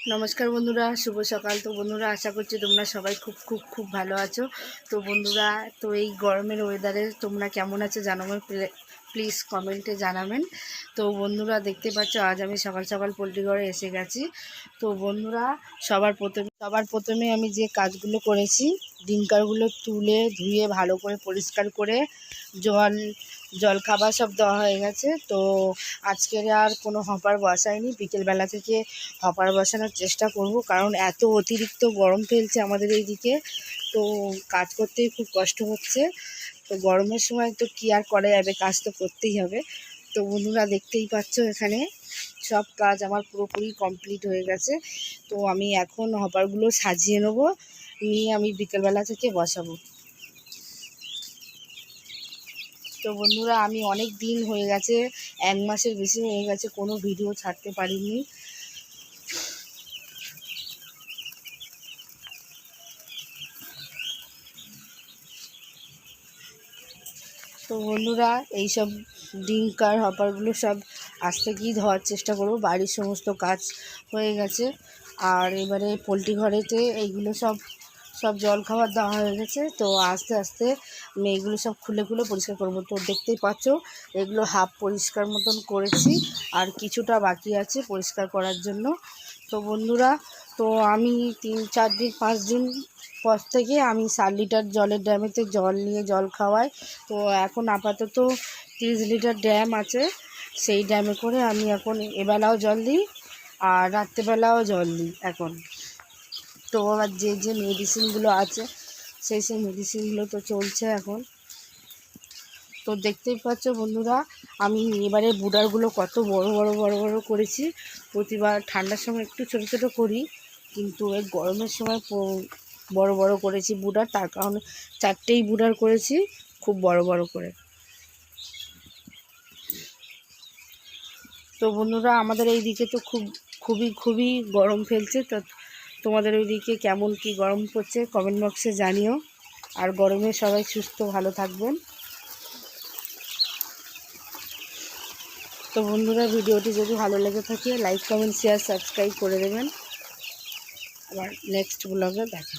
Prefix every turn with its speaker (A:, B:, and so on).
A: নমস্কার বন্ধুরা, শুভ সকাল। তো বন্ধুরা, আশা করছি তোমরা সবাই খুব খুব খুব ভালো আছো। তো বন্ধুরা, তো এই গরমের ওয়েদারে তোমরা কেমন আছো জানাবেন প্লিজ কমেন্টে জানাবেন। তো বন্ধুরা, দেখতে পাচ্ছ, আজ আমি সকাল সকাল পোলট্রি ঘরে এসে গেছি। তো বন্ধুরা, সবার প্রথমে সবার প্রথমে আমি যে কাজগুলো করেছি ডিঙ্কারগুলো তুলে ধুয়ে ভালো করে পরিষ্কার করে জল জল খাবার সব দেওয়া হয়ে গেছে। তো আজকের আর কোনো হপার বসায়নি বিকেলবেলা থেকে হপার বসানোর চেষ্টা করব, কারণ এত অতিরিক্ত গরম ফেলছে আমাদের এইদিকে। তো কাজ করতেই খুব কষ্ট হচ্ছে। তো গরমের সময় তো কী আর করা যাবে? কাজ তো করতেই হবে। তো বন্ধুরা দেখতেই পাচ্ছ এখানে সব কাজ আমার পুরোপুরি কমপ্লিট হয়ে গেছে। তো আমি এখন হপারগুলো সাজিয়ে নেব, নিয়ে আমি বিকেলবেলা থেকে বসাবো। তো বন্ধুরা, আমি অনেক দিন হয়ে গেছে, এক মাসের বেশি হয়ে গেছে, কোনো ভিডিও ছাড়তে পারিনি। তো বন্ধুরা, এইসব ডিঙ্কার হপারগুলো সব আস্তে গিয়ে ধোয়ার চেষ্টা করব। বাড়ির সমস্ত কাজ হয়ে গেছে। আর এবারে পোলট্রি ঘরেতে এইগুলো সব সব জল খাবার দেওয়া হয়ে গেছে। তো আস্তে আস্তে আমি এগুলো সব খুলে খুলে পরিষ্কার করব। তো দেখতেই পাচ্ছ, এগুলো হাফ পরিষ্কার মতন করেছি আর কিছুটা বাকি আছে পরিষ্কার করার জন্য। তো বন্ধুরা, তো আমি তিন, চার দিন, পাঁচ দিন পর থেকে আমি সাত লিটার জলের ড্যামেতে জল নিয়ে জল খাওয়াই। তো এখন আপাতত তিরিশ লিটার ড্যাম আছে, সেই ড্যামে করে আমি এখন এবেলাও জল দিই আর রাত্রেবেলাও জল দিই এখন। তো আবার যে যে মেডিসিনগুলো আছে, সেই সেই মেডিসিনগুলো তো চলছে এখন। তো দেখতেই পাচ্ছ বন্ধুরা, আমি এবারে বুডারগুলো কত বড় বড় বড় বড় করেছি। প্রতিবার ঠান্ডার সময় একটু ছোটো ছোটো করি, কিন্তু এই গরমের সময় বড় বড় করেছি বুডার। তার কারণে চারটেই বুডার করেছি, খুব বড় বড় করে। তো বন্ধুরা, আমাদের এই দিকে তো খুব, খুবই খুবই গরম ফেলছে। তো তোমাদের ওইদিকে কেমন কি গরম পড়ছে কমেন্ট বক্সে জানিও। আর গরমে সবাই সুস্থ, ভালো থাকবেন। তো বন্ধুরা, ভিডিওটি যদি ভালো লেগে থাকে লাইক কমেন্ট শেয়ার সাবস্ক্রাইব করে দেবেন। আবার নেক্সট ব্লগে দেখা।